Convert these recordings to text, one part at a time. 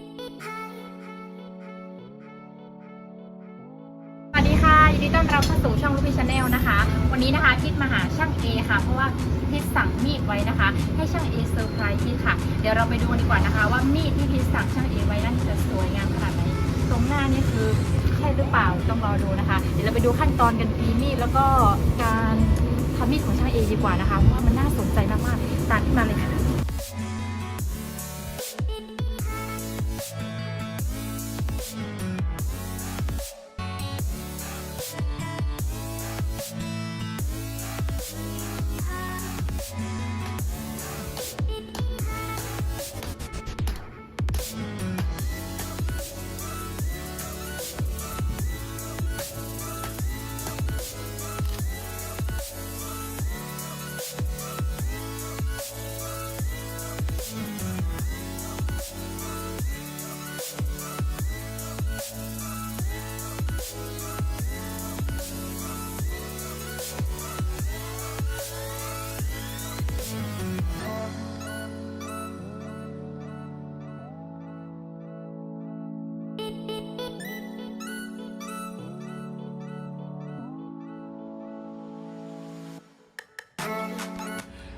สวัสดีค่ะยินดีต้อนรับเข้าสู่ช่องลูกพี่ชาแนลนะคะ วันนี้นะคะทิดมาหาช่างเอค่ะ เพราะว่าทิดสั่งมีดไว้นะคะ ให้ช่างเอเซอร์ไพรส์ทิดค่ะ เดี๋ยวเราไปดูกันดีกว่านะคะ ว่ามีดที่ทิดสั่งช่างเอไว้นั้นจะสวยงามขนาดไหนตรงหน้านี่คือใช่หรือเปล่าต้องรอดูนะคะ เดี๋ยวเราไปดูขั้นตอนกันตีมีดแล้วก็การทำมีดของช่างเอดีกว่านะคะ เพราะว่ามันน่าสนใจมากๆตามที่มาเลยค่ะ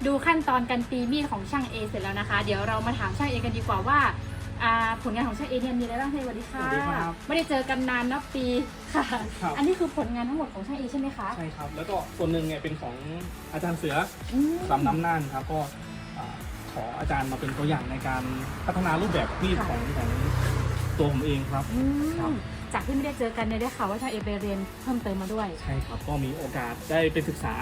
ดูขั้นตอนการตีมีดของช่างเอเสร็จแล้วนะคะ เดี๋ยวเรามาถามช่างเอกันดีกว่าว่าอ่าผลงานของช่างเอเนี่ยมีอะไรบ้างให้สวัสดีค่ะสวัสดีครับไม่ได้เจอกันนานนับปีค่ะ ครับ อันนี้คือผลงานทั้งหมดของช่างเอใช่ไหมคะใช่ครับ แล้วก็ส่วนหนึ่งเนี่ยเป็นของอาจารย์เสืออืมลำน้ำน่านครับก็อ่าขออาจารย์มาเป็นตัวอย่างในการพัฒนารูปแบบมีดของของตัวผมเองครับ อืครับ มจากที่ไม่ได้เจอกันเนี่ยได้ข่าวว่าช่างเอไปเรียนเพิ่มเติมมาด้วย ใช่ครับก็มีโอกาสได้ไปศึกษา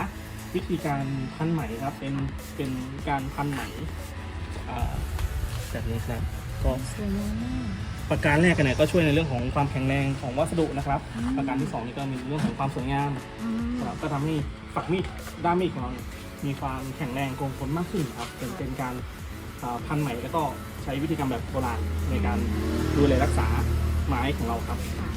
วิธีการพันไหมครับ เป็นเป็นการพันไหมอ่าแบบนี้ครับก็สวยงามมากประการแรกกันเนี่ยก็ช่วยในเรื่องของความแข็งแรงของวัสดุนะครับอืมประการที่สองนี่ก็มีเรื่องของความสวยงามอืมครับก็ทำให้ฝักมีดด้ามมีดของเราเนี่ยมีความแข็งแรงคงทนมากขึ้นครับเป็นเป็นการอ่าพันใหม่แล้วก็ใช้วิธีการแบบโบราณในการดูแลรักษาไม้ของเราครับ ค่ะ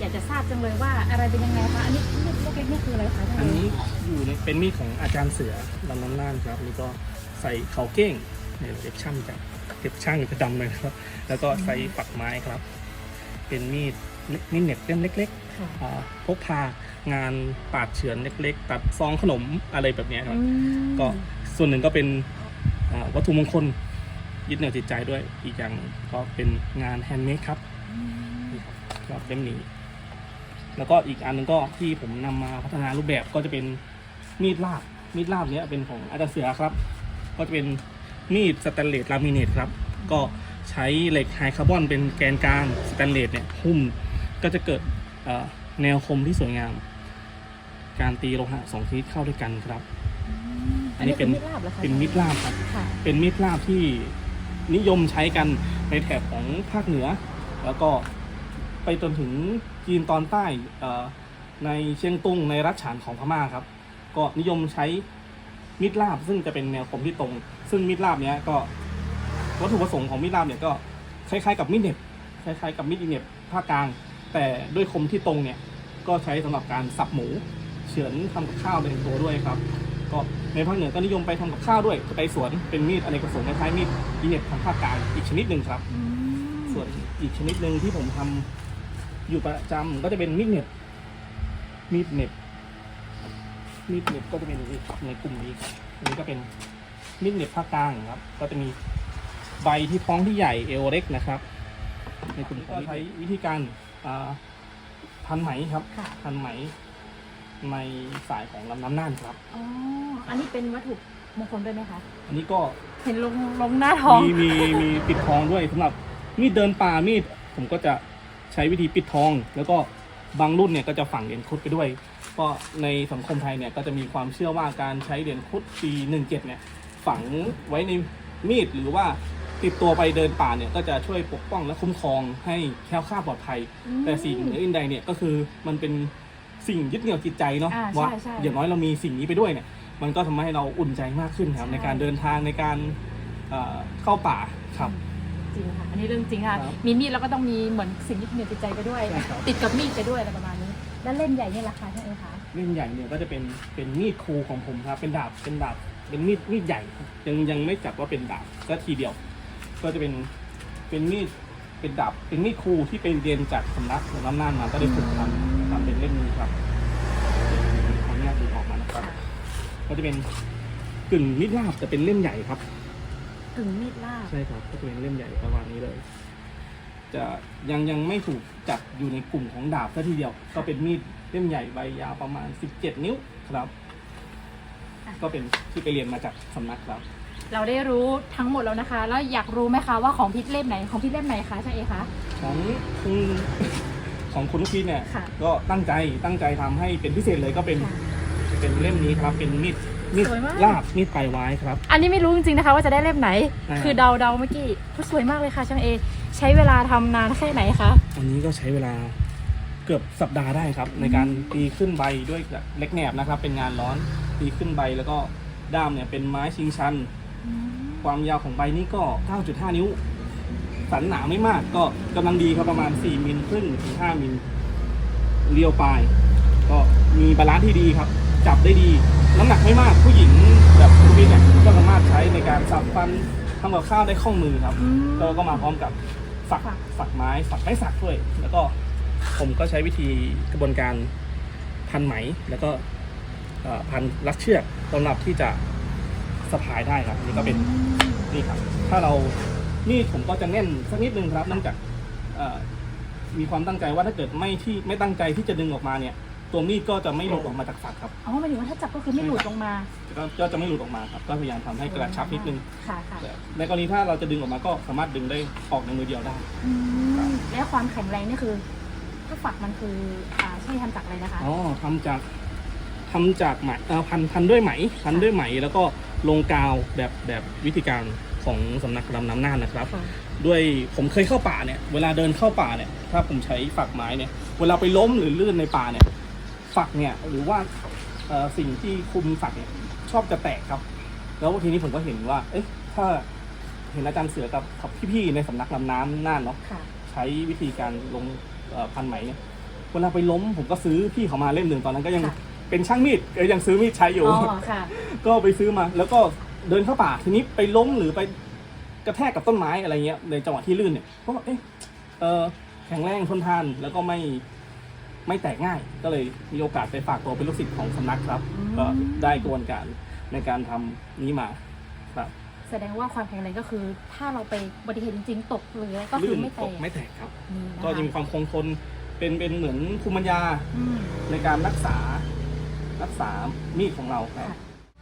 อยากจะทราบจังเลยว่าอะไรเป็นยังไงคะอันนี้มีดเล็กๆนี่คืออะไรคะช่างอันเอนี้อยู่ในเป็นมีดของอาจารย์เสือลำน้ำน่านครับนี่ก็ใส่เขาเก้งเนี่ยเก็บช่างจะเก็บช่างจะดำเลยครับ แล้วก็ใส่ฝักไม้ครับ เป็นมีดมีดเหน็บเล่มเล็กค่ะๆอ่าพกพางานปาดเฉือนเล็ก ๆ ตัดซองขนมอะไรแบบเนี้ยครับอืมก็ส่วนหนึ่งก็เป็นอ่าวัตถุมงคลยึดเหนี่ยวจิตใจด้วยอีกอย่างหนึ่งก็เป็นงานแฮนด์เมดครับอืมนี่ครับสำหรับเล่มนี้ แล้วก็อีกอันหนึงก็ที่ผมนำมาพัฒนารูปแบบก็จะเป็นมีดลาบมีดลาบเนี้ยเป็นของอาจารย์เสือครับ ก็จะเป็นมีดสแตนเลสลามิเนตครับ ก็ใช้เหล็กไฮคาร์บอนเป็นแกนกลางสแตนเลสเนี่ยหุ้มก็จะเกิดเอ่อแนวคมที่สวยงาม การตีโลหะสองชนิดเข้าด้วยกันครับ อันนี้เป็นมีดลาบเหรอคะเป็นมีดลาบครับค่ะเป็นมีดลาบที่นิยมใช้กันในแถบของภาคเหนือ แล้วก็ไปจนถึง จีนตอนใต้เอ่อในเชียงตุงในรัฐฉานของพม่าครับ ก็นิยมใช้มีดลาบซึ่งจะเป็นแนวคมที่ตรง ซึ่งมีดลาบเนี้ยก็วัตถุประสงค์ของมีดลาบเนี่ยก็คล้ายๆกับมีดเหน็บคล้ายๆกับมีดอิเหน็บภาคกลาง แต่ด้วยคมที่ตรงเนี่ยก็ใช้สำหรับการสับหมูเฉือนทำกับข้าวในตัวด้วยครับ ก็ในภาคเหนือก็นิยมไปทำกับข้าวด้วยไปสวนเป็นมีดอเนกประสงค์คล้ายๆมีดอิเหน็บทางภาคกลางอีกชนิดหนึ่งครับอืมส่วนอีกชนิดหนึ่งที่ผมทำ อยู่ประจำก็จะเป็นมีดเหน็บมีดเหน็บมีดเหน็บก็จะเป็นอย่างนี้ครับในกลุ่มนี้ครับอันนี้ก็เป็นมีดเหน็บภาคกลางครับ ก็จะมีใบที่ท้องที่ใหญ่เอวเล็กนะครับ ในกลุ่มก็ใช้วิธีการอ่าพันไหมครับค่ะพันไหมในสายของลำน้ำน่านครับ อ๋อ อันนี้เป็นวัตถุมงคลด้วยไหมคะ อันนี้ก็เห็นลงลงหน้าท้อง มีมีมีปิดทองด้วยสำหรับมีดเดินป่ามีดผมก็จะ ใช้วิธีปิดทอง แล้วก็บางรุ่นเนี่ยก็จะฝังเหรียญครุฑไปด้วยเพราะในสังคมไทยเนี่ยก็จะมีความเชื่อว่าการใช้เหรียญครุฑปี 17 เนี่ยฝังไว้ในมีดหรือว่าติดตัวไปเดินป่าเนี่ยก็จะช่วยปกป้องและคุ้มครองให้แคล้วคลาดปลอดภัยอืมแต่สิ่งอื่นใดเนี่ยก็คือมันเป็นสิ่งยึดเหนี่ยวจิตใจเนาะอ่าใช่ว่าใช่ อย่างน้อยเรามีสิ่งนี้ไปด้วยเนี่ยมันก็ทำให้เราอุ่นใจมากขึ้นครับใช่ในการเดินทางในการเอ่อเข้าป่าครับ จริงค่ะ อันนี้เรื่องจริงค่ะ ครับมีมีดแล้วก็ต้องมีเหมือนสิ่งที่เหนียวจิตใจไปด้วย ใช่ครับ ติดกับมีดไปด้วยอะไรประมาณนี้ แล้วเล่มใหญ่เนี่ยราคาเท่าไหร่คะ เล่มใหญ่เนี่ยก็จะเป็นเป็นมีดครูของผมครับ เป็นดาบเป็นดาบเป็นมีดมีดใหญ่ครับยังยังไม่จัดว่าเป็นดาบก็ทีเดียว ก็จะเป็นเป็นมีดเป็นดาบเป็นมีดครูที่ไปเรียนจากสำนักหลวงน้ำน่านมาก็ได้ฝึกทำทำเป็นเล่มนี้ครับขออนุญาตดึงออกมานะครับ ก็จะเป็นกึ่งมีดลาบแต่เป็นเล่มใหญ่ครับ กึ่งมีดลาบใช่ครับก็จะเป็นเล่มใหญ่ประมาณนี้เลย จะยังยังไม่ถูกจัดอยู่ในกลุ่มของดาบซะทีเดียว ก็เป็นมีดเล่มใหญ่ใบยาวประมาณ 17 นิ้วครับ ก็เป็นที่ไปเรียนมาจากสำนักครับ เราได้รู้ทั้งหมดแล้วนะคะ แล้วอยากรู้ไหมคะว่าของพิษเล่มไหนของพิษเล่มไหนคะช่างเอคะของคุณของคุณลูกพีชเนี่ยค่ะก็ตั้งใจตั้งใจทำให้เป็นพิเศษเลยก็เป็นค่ะเป็นเล่มนี้ครับเป็นมีด มีดสวยมาก ลาบมีดปลายไว้ครับ อันนี้ไม่รู้จริงๆนะคะ ว่าจะได้เล่มไหน อ่า คือเดาเดาๆเมื่อกี้สวยมากเลยค่ะช่างเอ ใช้เวลาทำนานแค่ไหนคะวันนี้ก็ใช้เวลาเกือบสัปดาห์ได้ครับ ในการตีขึ้นใบด้วยเล็กแหนบนะครับ เป็นงานร้อนตีขึ้นใบแล้วก็ด้ามเนี่ยเป็นไม้ชิงชัน ความยาวของใบนี้ก็ 9.5 นิ้ว สันหนาไม่มากก็กำลังดีครับประมาณ 4 มิลครึ่งถึง 5 มิลเรียวปลาย ก็มีบาลานซ์ที่ดีครับ จับได้ดี น้ำหนักไม่มากผู้หญิงแบบคุณพี่เนี่ยก็สามารถใช้ในการสับฟันทำกับข้าวได้คล่องมือครับอืมก็ก็มาพร้อมกับฝักฝักฝักไม้ฝักไม้สักด้วย แล้วก็ผมก็ใช้วิธีกระบวนการพันไหม แล้วก็เอ่อพันรัดเชือกสำหรับที่จะสะพายได้ครับอันนี่ก็เป็นนี่ครับ ถ้าเรานี่ผมก็จะแน่นสักนิดนึงครับเนื่องจากเอ่อมีความตั้งใจว่าถ้าเกิดไม่ที่ไม่ตั้งใจที่จะดึงออกมาเนี่ย ตัวมีดก็จะไม่หลุดออกมาจากฝักครับอ๋อหมายถึงว่าถ้าจับก็คือไม่หลุดลงมา ก็ก็จะไม่หลุดออกมาครับ ก็พยายามทำให้กระชับนิดนึงค่ะค่ะแต่ในกรณีถ้าเราจะดึงออกมาก็สามารถดึงได้ออกในมือเดียวได้ อืมและความแข็งแรงนี่คือ ถ้าฝักมันคืออ่าใช่ทำจากอะไรนะคะอ๋อทำจากทำจากไหมเอ่อพันพันด้วยไหม พันด้วยไหม แล้วก็ลงกาวแบบแบบวิธีการของสำนักดำน้ำน่านนะครับ ค่ะด้วยผมเคยเข้าป่าเนี่ย เวลาเดินเข้าป่าเนี่ย ถ้าผมใช้ฝักไม้เนี่ย เวลาไปล้มหรือลื่นในป่าเนี่ย ฝักเนี่ยหรือว่าเอ่อสิ่งที่คุมฝักเนี่ยชอบจะแตกครับ แล้วทีนี้ผมก็เห็นว่า เอ๊ะถ้าเห็นอาจารย์เสือกับกับพี่ๆในสำนักดำน้ำน่านเนาะค่ะใช้วิธีการลงเอ่อพันไหมเนี่ยเวลาไปล้มผมก็ซื้อพี่เขามาเล่มหนึ่งตอนนั้นก็ยังค่ะเป็นช่างมีดเอ้ยยังซื้อมีดใช้อยู่อ๋อค่ะก็ไปซื้อมา แล้วก็เดินเข้าป่าทีนี้ไปล้มหรือไปกระแทกกับต้นไม้อะไรเงี้ยในจังหวะที่ลื่นเนี่ยก็เอ๊ะเออแข็งแรงทนทานแล้วก็ไม่ ไม่แตกง่าย ก็เลยมีโอกาสไปฝากตัวเป็นลูกศิษย์ของสำนักครับ อืม ก็ได้กระบวนการในการทำนี้มาครับแสดงว่าความแข็งแรงก็คือ ถ้าเราไปอุบัติเหตุจริงๆ ตกหรืออะไรก็คืลื่อนไม่แตตกกไม่แตกครับ นี่นะคะก็จะมีความคงทนเป็นเป็นเหมือนภูมิปัญญาอืม ในการรักษารักษามีดของเราครับ ค่ะ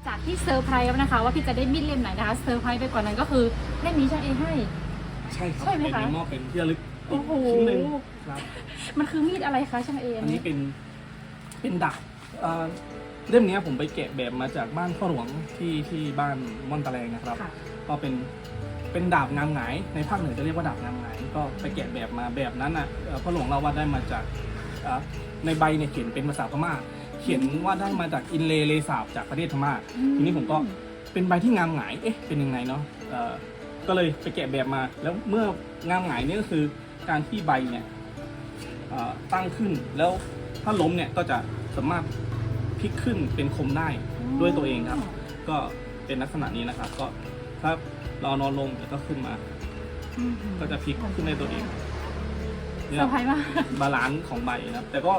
จากที่เซอร์ไพรส์แล้วนะคะ ว่าพี่จะได้มีดเล่มไหนนะคะเซอร์ไพรส์ไปกว่านั้นก็คือเล่มนี้ช่างเอให้ ใช่ครับใช่ไหมคะ เป็นมอบเป็นที่ระลึก โอ้โหชิ้นหนึ่งครับ มันคือมีดอะไรคะช่างเออันนี้เป็นเป็นดาบเอ่อเล่มเนี้ยผมไปแกะแบบมาจากบ้านพ่อหลวงที่ที่บ้านม่อนตะแลงนะครับ ค่ะก็เป็นเป็นดาบงามหงายในภาคเหนือจะเรียกว่าดาบงามหงายก็ไปแกะแบบมาแบบนั้นอะเอ่อพ่อหลวงเราว่าได้มาจากเอ่อในใบเนี่ยเขียนเป็นภาษาพม่า เขียนว่าได้มาจากอินเลเลสาบจากประเทศพม่า ทีนี้ผมก็เป็นใบที่งามหงาย เอ๊ะ เป็นยังไงเนาะเอ่อก็เลยไปแกะแบบมา แล้วเมื่องามหงายเนี่ยก็คือ การที่ใบเนี่ยเอ่อตั้งขึ้นแล้วถ้าล้มเนี่ยก็จะสามารถพลิกขึ้นเป็นคมได้ด้วยตัวเองครับ ก็เป็นลักษณะนี้นะครับ ก็ถ้าเรานอนลงเดี๋ยวก็ขึ้นมาอืมก็จะพลิกขึ้นได้ตัวเองเซเนี่อยร์ไพรส์มากบาลานซ์ของใบนะครับ แต่ก็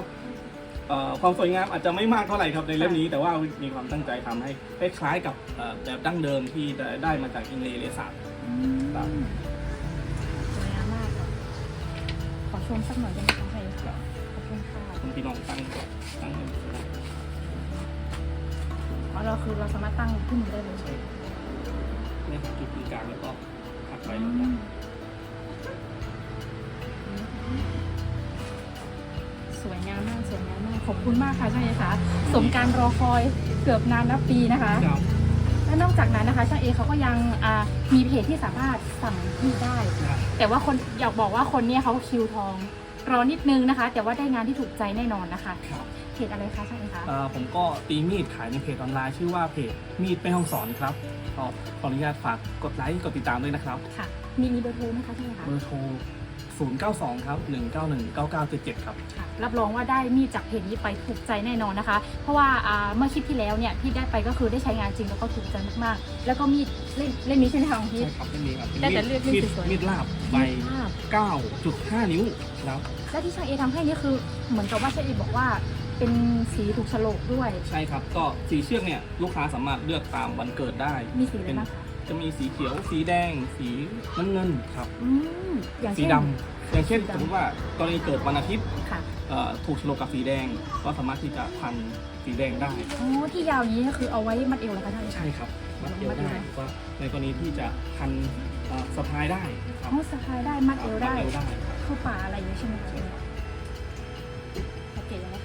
เอ่อความสวยงามอาจจะไม่มากเท่าไหร่ครับในเล่มนี้ แต่ว่ามีความตั้งใจทำให้คล้ายๆกับเอ่อแบบดั้งเดิมที่ได้ได้มาจากอินเลเลสาบครับ ชมสักหน่อยได้ไหมคะใครครับขอบคุณค่ะคุณพี่น้องตั้งตั้งอ๋อเราคือเราสามารถตั้งขึ้นได้เลยใช่เนี่ยครับจุดตรงกลางแล้วก็หักไปอืลงมมาสวยงามมากสวยงามมากขอบคุณมากค่ะช่างเอคะสมการรอคอยเกือบนานนับปีนะคะครับและ นอกจากนั้นนะคะช่างเอเขาก็ยังอ่ามีเพจที่สามารถสั่งที่ได้แต่ว่าคนอยากบอกว่าคนเนี้ยเขาคิวทองรอนิดนึงนะคะ แต่ว่าได้งานที่ถูกใจแน่นอนนะคะครับ เพจอะไรคะช่างเอคะเอ่อผมก็ตีมีดขายในเพจออนไลน์ชื่อว่าเพจมีดไปห้องสอนครับก็ขออนุญาตฝากกดไลค์กดติดตามด้วยนะครับ ค่ะ มีมีเบอร์โทรไหมคะช่างเอคะเบอร์โทร 092 ครับ 191 9977 ครับ ค่ะรับรองว่าได้มีดจากเพจนี้ไปถูกใจแน่นอนนะคะ เพราะว่าอ่าเมื่อคลิปที่แล้วเนี่ยพี่ได้ไปก็คือได้ใช้งานจริงแล้วก็ถูกใจมากๆ แล้วก็มีดเล่มเล่มนี้ใช่ไหมคะของพี่ ใช่ครับไม่มีครับได้แต่เลือกเลือกมีดสวยๆ มีดลาบใบ ภาพ 9.5 นิ้วครับ และที่ช่างเอทำให้นี่คือเหมือนกับว่าช่างเอบอกว่าเป็นสีถูกโฉลกด้วย ใช่ครับ ก็สีเชือกเนี่ยลูกค้าสามารถเลือกตามวันเกิดได้ มีสีอะไรบ้างคะ จะมีสีเขียว สีแดง สีน้ำเงินครับ อืมอย่างสีเช่น ดำอย่างเช่นสีดำ สมมติว่ากรณีเกิดวันอาทิตย์ค่ะเอ่อถูกโฉลกกับสีแดง ก็สามารถที่จะพันสีแดงได้โอ้ที่ยาวอย่างนี้ก็คือเอาไว้มัดเอวแล้วก็ได้ใช่ครับมัดเอวมัดเอวได้ได้ หรือว่าในกรณีที่จะพันเอ่อสะพายได้ครับอ๋อสะพายได้มัดเอวได้มัดเอวได้เข้าป่าอะไรอย่างนี้ใช่ไหมคะใช่ครับ